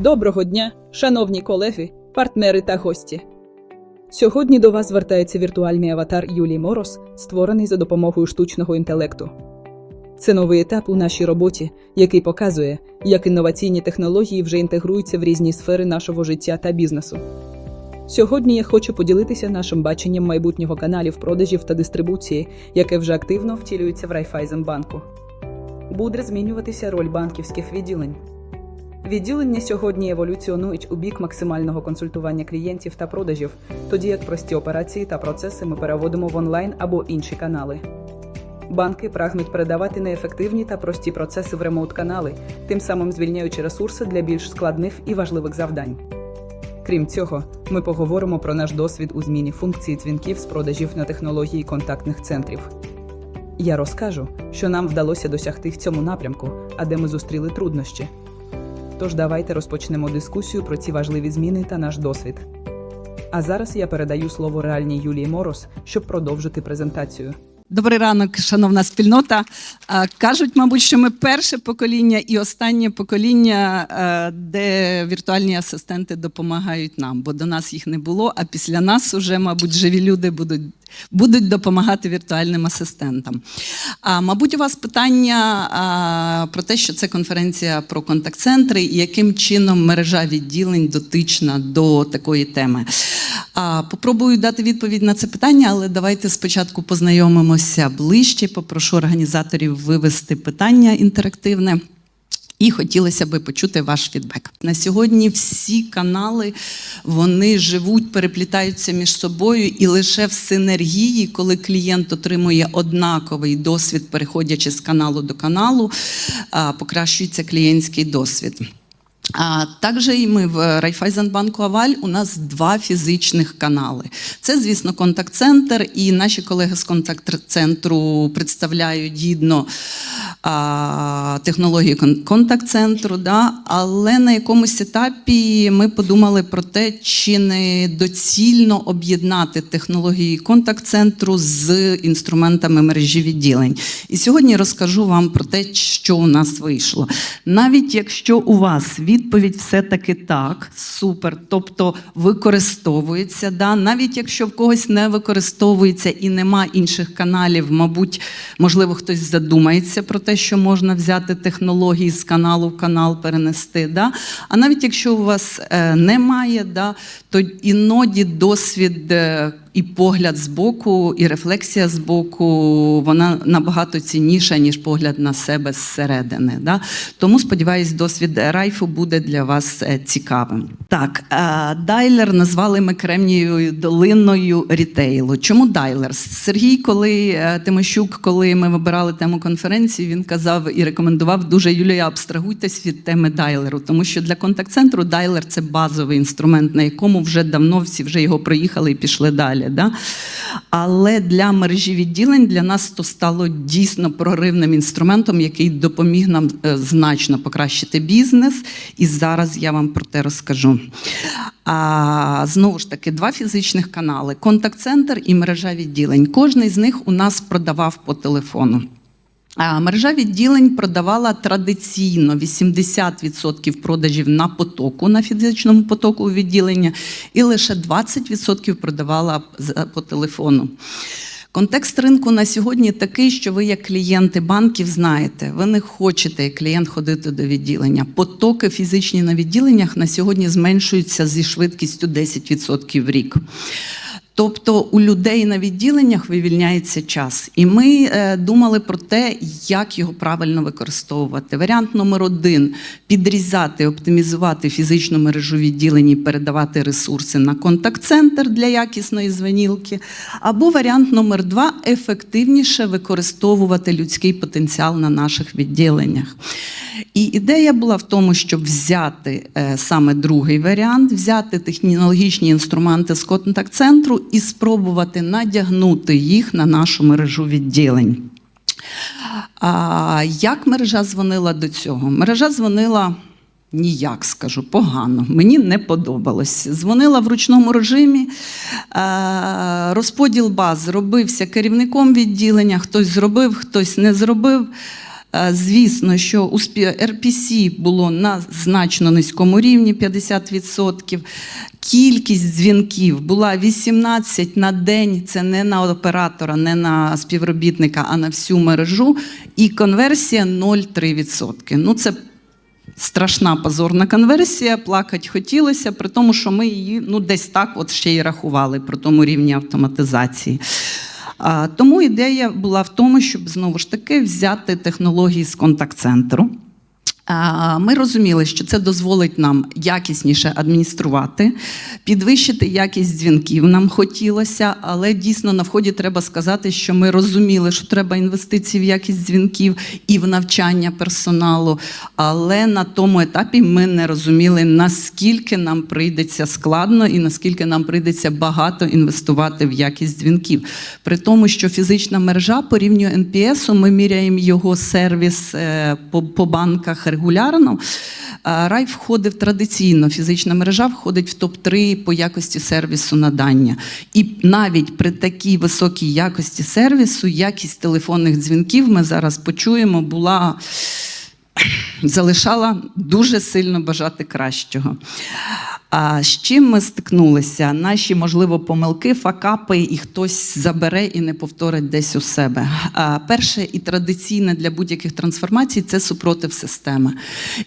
Доброго дня, шановні колеги, партнери та гості. Сьогодні до вас звертається віртуальний аватар Юлії Морос, створений за допомогою штучного інтелекту. Це новий етап у нашій роботі, який показує, як інноваційні технології вже інтегруються в різні сфери нашого життя та бізнесу. Сьогодні я хочу поділитися нашим баченням майбутнього каналів продажів та дистрибуції, яке вже активно втілюється в Райфайзенбанку. Буде змінюватися роль банківських відділень. Відділення сьогодні еволюціонують у бік максимального консультування клієнтів та продажів, тоді як прості операції та процеси ми переводимо в онлайн або інші канали. Банки прагнуть передавати неефективні та прості процеси в ремоут-канали, тим самим звільняючи ресурси для більш складних і важливих завдань. Крім цього, ми поговоримо про наш досвід у зміні функції дзвінків з продажів на технології контактних центрів. Я розкажу, що нам вдалося досягти в цьому напрямку, а де ми зустріли труднощі. Тож давайте розпочнемо дискусію про ці важливі зміни та наш досвід. А зараз я передаю слово реальній Юлії Морос, щоб продовжити презентацію. Добрий ранок, шановна спільнота. Кажуть, мабуть, що ми перше покоління і останнє покоління, де віртуальні асистенти допомагають нам, бо до нас їх не було. А після нас уже, мабуть, живі люди будуть. Будуть допомагати віртуальним асистентам. А мабуть, у вас питання а, про те, що це конференція про контакт-центри і яким чином мережа відділень дотична до такої теми. А, попробую дати відповідь на це питання, але давайте спочатку познайомимося ближче. Попрошу організаторів вивести питання інтерактивне. І хотілося би почути ваш фідбек. На сьогодні всі канали вони живуть, переплітаються між собою, і лише в синергії, коли клієнт отримує однаковий досвід, переходячи з каналу до каналу, покращується клієнтський досвід. Також і ми в Райфайзенбанку Аваль у нас два фізичних канали. Це, звісно, контакт-центр, і наші колеги з контакт-центру представляють гідно а, технології контакт-центру. Да? Але на якомусь етапі ми подумали про те, чи не доцільно об'єднати технології контакт-центру з інструментами мережі відділень. І сьогодні розкажу вам про те, що у нас вийшло. Навіть якщо у вас відповідь все-таки так, супер, тобто використовується, да? навіть якщо в когось не використовується і нема інших каналів, мабуть, можливо, хтось задумається про те, що можна взяти технології з каналу в канал перенести. Да? А навіть якщо у вас е, немає, да, то іноді досвід. І погляд з боку, і рефлексія з боку, вона набагато цінніша, ніж погляд на себе зсередини. Да? Тому, сподіваюсь, досвід Райфу буде для вас е, цікавим. Так, е, Дайлер назвали ми Кремнієвою долиною рітейлу. Чому Дайлер? Сергій, коли е, Тимощук, коли ми вибирали тему конференції, він казав і рекомендував дуже Юлія, абстрагуйтесь від теми Дайлеру, тому що для контакт-центру Дайлер це базовий інструмент, на якому вже давно всі вже його проїхали і пішли далі. Да? Але для мережі відділень для нас то стало дійсно проривним інструментом, який допоміг нам е, значно покращити бізнес. І зараз я вам про те розкажу. А, знову ж таки, два фізичних канали: контакт-центр і мережа відділень. Кожний з них у нас продавав по телефону. Мережа відділень продавала традиційно 80% продажів на потоку, на фізичному потоку у відділення, і лише 20% продавала за- по телефону. Контекст ринку на сьогодні такий, що ви, як клієнти банків, знаєте, ви не хочете як клієнт ходити до відділення. Потоки фізичні на відділеннях на сьогодні зменшуються зі швидкістю 10% в рік. Тобто у людей на відділеннях вивільняється час, і ми е, думали про те, як його правильно використовувати. Варіант номер один підрізати, оптимізувати фізичну мережу відділень і передавати ресурси на контакт-центр для якісної звенілки. Або варіант номер два ефективніше використовувати людський потенціал на наших відділеннях. І ідея була в тому, щоб взяти е, саме другий варіант, взяти технологічні інструменти з контакт-центру і спробувати надягнути їх на нашу мережу відділень. А як мережа дзвонила до цього? Мережа дзвонила. Ніяк скажу, погано. Мені не подобалось. Дзвонила в ручному режимі. Розподіл баз робився керівником відділення. Хтось зробив, хтось не зробив. Звісно, що у RPC було на значно низькому рівні 50%. Кількість дзвінків була 18 на день. Це не на оператора, не на співробітника, а на всю мережу. І конверсія 0,3%. Ну, це страшна позорна конверсія, плакати хотілося, при тому, що ми її ну, десь так от ще й рахували при тому рівні автоматизації. А, тому ідея була в тому, щоб знову ж таки взяти технології з контакт-центру. Ми розуміли, що це дозволить нам якісніше адмініструвати, підвищити якість дзвінків нам хотілося, але дійсно на вході треба сказати, що ми розуміли, що треба інвестиції в якість дзвінків і в навчання персоналу. Але на тому етапі ми не розуміли, наскільки нам прийдеться складно і наскільки нам прийдеться багато інвестувати в якість дзвінків. При тому, що фізична мережа по рівню ми міряємо його сервіс е, по банках регулярно. Рай входив традиційно, фізична мережа входить в топ-3 по якості сервісу надання. І навіть при такій високій якості сервісу, якість телефонних дзвінків, ми зараз почуємо, була залишала дуже сильно бажати кращого. З чим ми стикнулися? Наші, можливо, помилки, факапи, і хтось забере і не повторить десь у себе. А перше і традиційне для будь-яких трансформацій це супротив системи.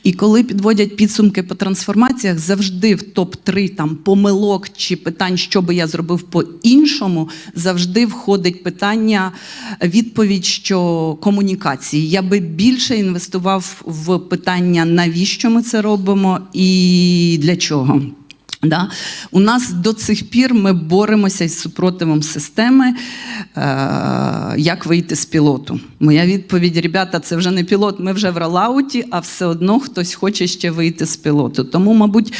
І коли підводять підсумки по трансформаціях, завжди в топ-3 там помилок чи питань, що би я зробив по-іншому, завжди входить питання, відповідь, що комунікації. Я би більше інвестував в питання, навіщо ми це робимо і для чого. Да? У нас до цих пір ми боремося із супротивом системи, е, як вийти з пілоту. Моя відповідь, ребята, це вже не пілот, ми вже в ролауті, а все одно хтось хоче ще вийти з пілоту. Тому, мабуть,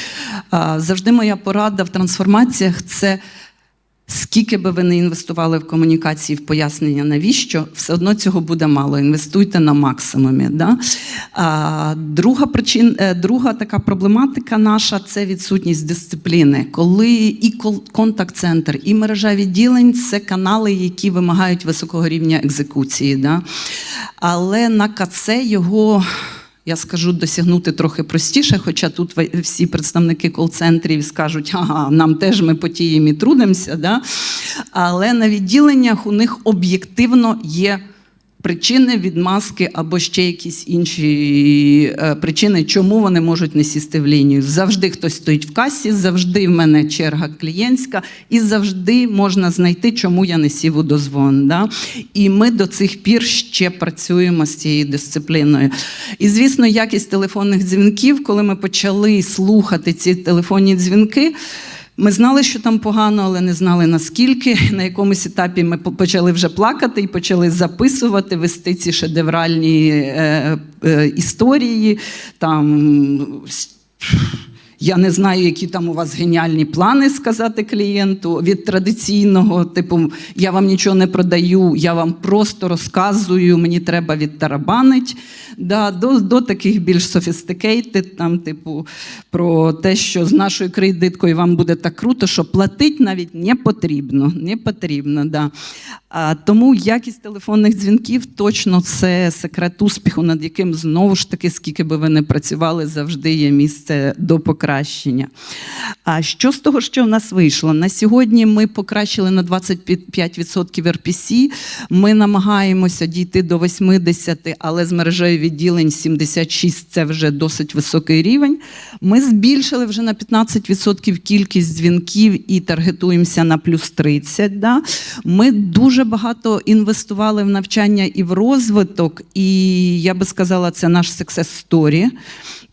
е, завжди моя порада в трансформаціях це. Скільки би ви не інвестували в комунікації, в пояснення, навіщо, все одно цього буде мало. Інвестуйте на максимумі. Да? А, друга, причин, е, друга така проблематика наша це відсутність дисципліни. Коли і контакт-центр, і мережа відділень це канали, які вимагають високого рівня екзекуції. Да? Але на КЦ його. Я скажу досягнути трохи простіше, хоча тут всі представники кол-центрів скажуть, ага, нам теж ми потіємо і трудимося. Да? Але на відділеннях у них об'єктивно є причини відмазки або ще якісь інші е, причини, чому вони можуть не сісти в лінію. Завжди хтось стоїть в касі, завжди в мене черга клієнтська, і завжди можна знайти, чому я не сів у дозвон. Да? І ми до цих пір ще працюємо з цією дисципліною. І, звісно, якість телефонних дзвінків, коли ми почали слухати ці телефонні дзвінки. Ми знали, що там погано, але не знали наскільки. На якомусь етапі ми почали вже плакати і почали записувати, вести ці шедевральні е, е, історії. Там я не знаю, які там у вас геніальні плани сказати клієнту від традиційного, типу, я вам нічого не продаю, я вам просто розказую, мені треба відтарабанить. Да, до, до таких більш sophisticated, там, типу, про те, що з нашою кредиткою вам буде так круто, що платить навіть не потрібно. Не потрібно да. а, тому якість телефонних дзвінків точно це секрет успіху, над яким знову ж таки, скільки би ви не працювали, завжди є місце до покращення. А що з того, що в нас вийшло? На сьогодні ми покращили на 25% RPC. Ми намагаємося дійти до 80, але з мережею відділень 76 це вже досить високий рівень. Ми збільшили вже на 15% кількість дзвінків і таргетуємося на плюс 30. Да? Ми дуже багато інвестували в навчання і в розвиток, і я би сказала, це наш success story.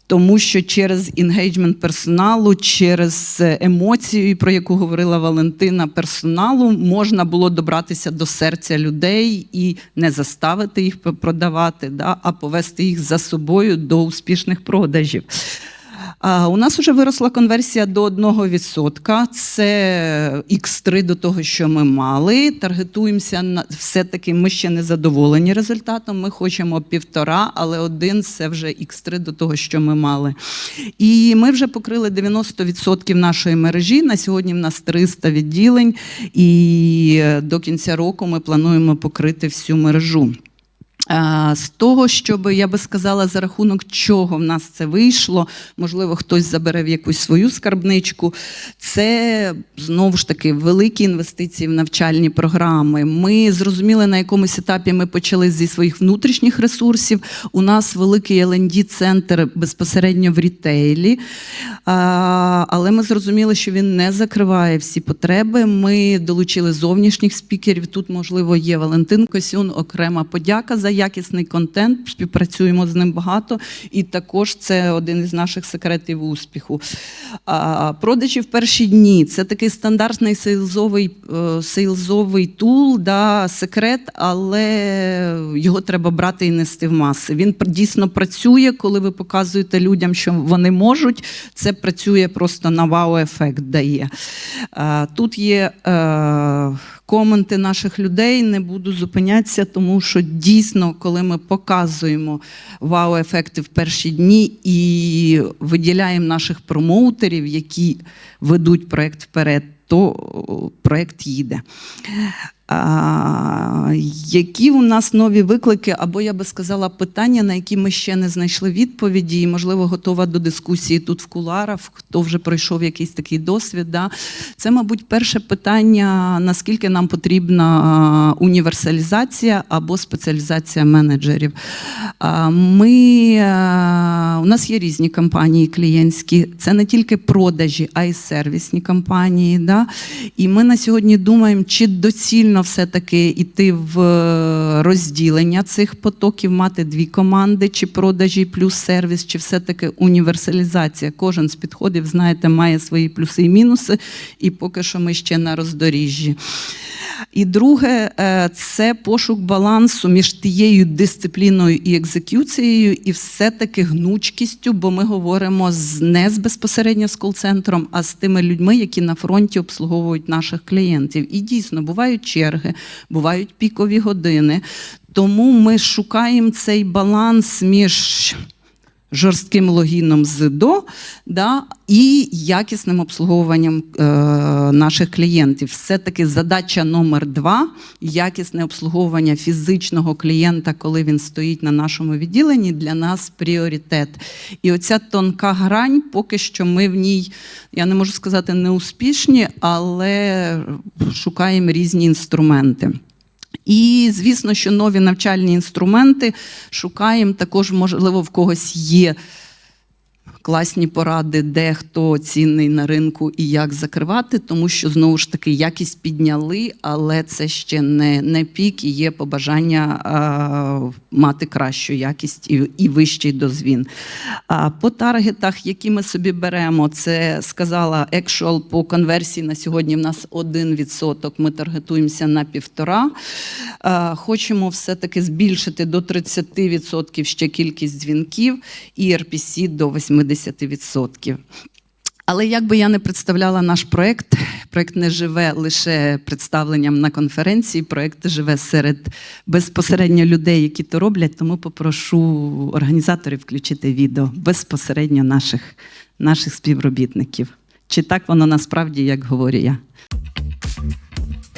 Тому що через інгейджмент персоналу, через е, емоцію, про яку говорила Валентина, персоналу можна було добратися до серця людей і не заставити їх продавати, да, а повести їх за собою до успішних продажів. У нас вже виросла конверсія до 1%. Це X3 до того, що ми мали. Таргетуємося на все-таки. Ми ще не задоволені результатом. Ми хочемо півтора, але один це вже X3 до того, що ми мали. І ми вже покрили 90% нашої мережі. На сьогодні в нас 300 відділень, і е, до кінця року ми плануємо покрити всю мережу. Е, З того, щоб я би сказала, за рахунок чого в нас це вийшло, можливо, хтось забере в якусь свою скарбничку. Це знову ж таки великі інвестиції в навчальні програми. Ми зрозуміли, на якомусь етапі ми почали зі своїх внутрішніх ресурсів. У нас великий lnd центр безпосередньо в рітейлі, але ми зрозуміли, що він не закриває всі потреби. Ми долучили зовнішніх спікерів. Тут, можливо, є Валентин Косюн, окрема подяка за якісний контент. Співпрацюємо з ним багато, і також це один із наших секретів успіху. Продажі в перші дні це такий стандартний сейлзовий, е, сейлзовий тул, да, секрет, але його треба брати і нести в маси. Він дійсно працює, коли ви показуєте людям, що вони можуть. Це працює просто на вау-ефект дає. Тут є е, коменти наших людей, не буду зупинятися, тому що дійсно, коли ми показуємо вау-ефекти в перші дні і виділяємо наших промоутерів, які ведуть проект вперед, то проект їде. Які у нас нові виклики, або я би сказала, питання, на які ми ще не знайшли відповіді, і, можливо, готова до дискусії тут в куларах, хто вже пройшов якийсь такий досвід. Да? Це, мабуть, перше питання: наскільки нам потрібна універсалізація або спеціалізація менеджерів. Ми, у нас є різні компанії клієнтські, це не тільки продажі, а й сервісні компанії. Да? І ми на сьогодні думаємо, чи доцільно все-таки йти в е, розділення цих потоків, мати дві команди, чи продажі плюс сервіс, чи все-таки універсалізація. Кожен з підходів, знаєте, має свої плюси і мінуси, і поки що ми ще на роздоріжжі. І друге, е, це пошук балансу між тією дисципліною і екзекюцією, і все-таки гнучкістю, бо ми говоримо з не з безпосередньо з кол-центром, а з тими людьми, які на фронті обслуговують наших клієнтів. І дійсно бувають черги, бувають пікові години. Тому ми шукаємо цей баланс між жорстким логіном з до да, і якісним обслуговуванням е, наших клієнтів. Все-таки задача номер два якісне обслуговування фізичного клієнта, коли він стоїть на нашому відділенні, для нас пріоритет. І оця тонка грань, поки що ми в ній, я не можу сказати, не успішні, але шукаємо різні інструменти. І звісно, що нові навчальні інструменти шукаємо. Також, можливо, в когось є класні поради, де хто цінний на ринку і як закривати, тому що знову ж таки якість підняли, але це ще не, не пік і є побажання а, мати кращу якість і, і вищий дозвін. А, по таргетах, які ми собі беремо, це сказала Actual по конверсії на сьогодні. В нас 1%, Ми таргетуємося на півтора. Хочемо все-таки збільшити до 30% ще кількість дзвінків і RPC до 80%. Але як би я не представляла наш проект, проект не живе лише представленням на конференції, проект живе серед безпосередньо людей, які то роблять. Тому попрошу організаторів включити відео безпосередньо наших, наших співробітників. Чи так воно насправді, як говорю я?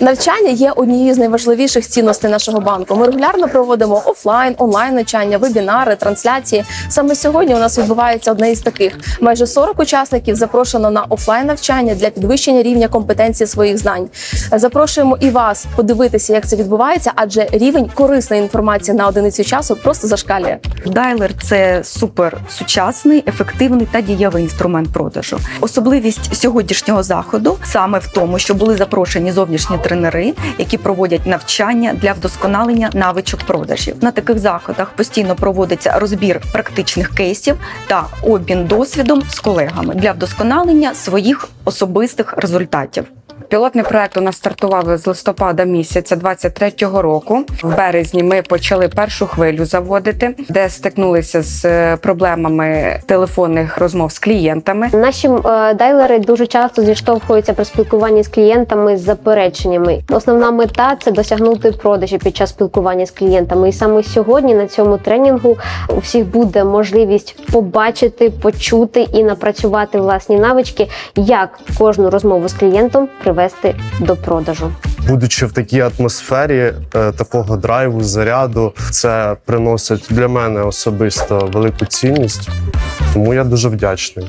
Навчання є однією з найважливіших цінностей нашого банку. Ми регулярно проводимо офлайн, онлайн навчання, вебінари, трансляції. Саме сьогодні у нас відбувається одне із таких. Майже 40 учасників запрошено на офлайн навчання для підвищення рівня компетенції своїх знань. Запрошуємо і вас подивитися, як це відбувається, адже рівень корисної інформації на одиницю часу просто зашкалює. Дайлер це супер сучасний, ефективний та дієвий інструмент продажу. Особливість сьогоднішнього заходу саме в тому, що були запрошені зовнішні тренери, які проводять навчання для вдосконалення навичок продажів. На таких заходах постійно проводиться розбір практичних кейсів та обмін досвідом з колегами для вдосконалення своїх особистих результатів. Пілотний проект у нас стартував з листопада місяця 23-го року. В березні ми почали першу хвилю заводити, де стикнулися з е, проблемами телефонних розмов з клієнтами. Наші е, дайлери дуже часто зіштовхуються при спілкуванні з клієнтами з запереченнями. Основна мета це досягнути продажі під час спілкування з клієнтами. І саме сьогодні на цьому тренінгу у всіх буде можливість побачити, почути і напрацювати власні навички, як кожну розмову з клієнтом привести до продажу. Будучи в такій атмосфері е, такого драйву, заряду, це приносить для мене особисто велику цінність. Тому я дуже вдячний.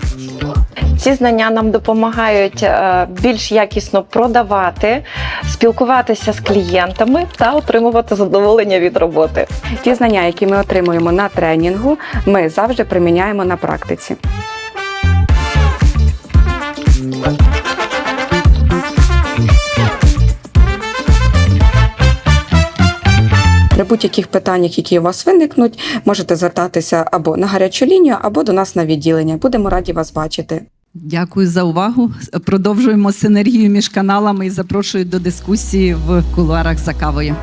Ці знання нам допомагають е, більш якісно продавати, спілкуватися з клієнтами та отримувати задоволення від роботи. Ті знання, які ми отримуємо на тренінгу, ми завжди приміняємо на практиці. При будь-яких питаннях, які у вас виникнуть, можете звертатися або на гарячу лінію, або до нас на відділення. Будемо раді вас бачити. Дякую за увагу. Продовжуємо синергію між каналами і запрошую до дискусії в кулуарах за кавою.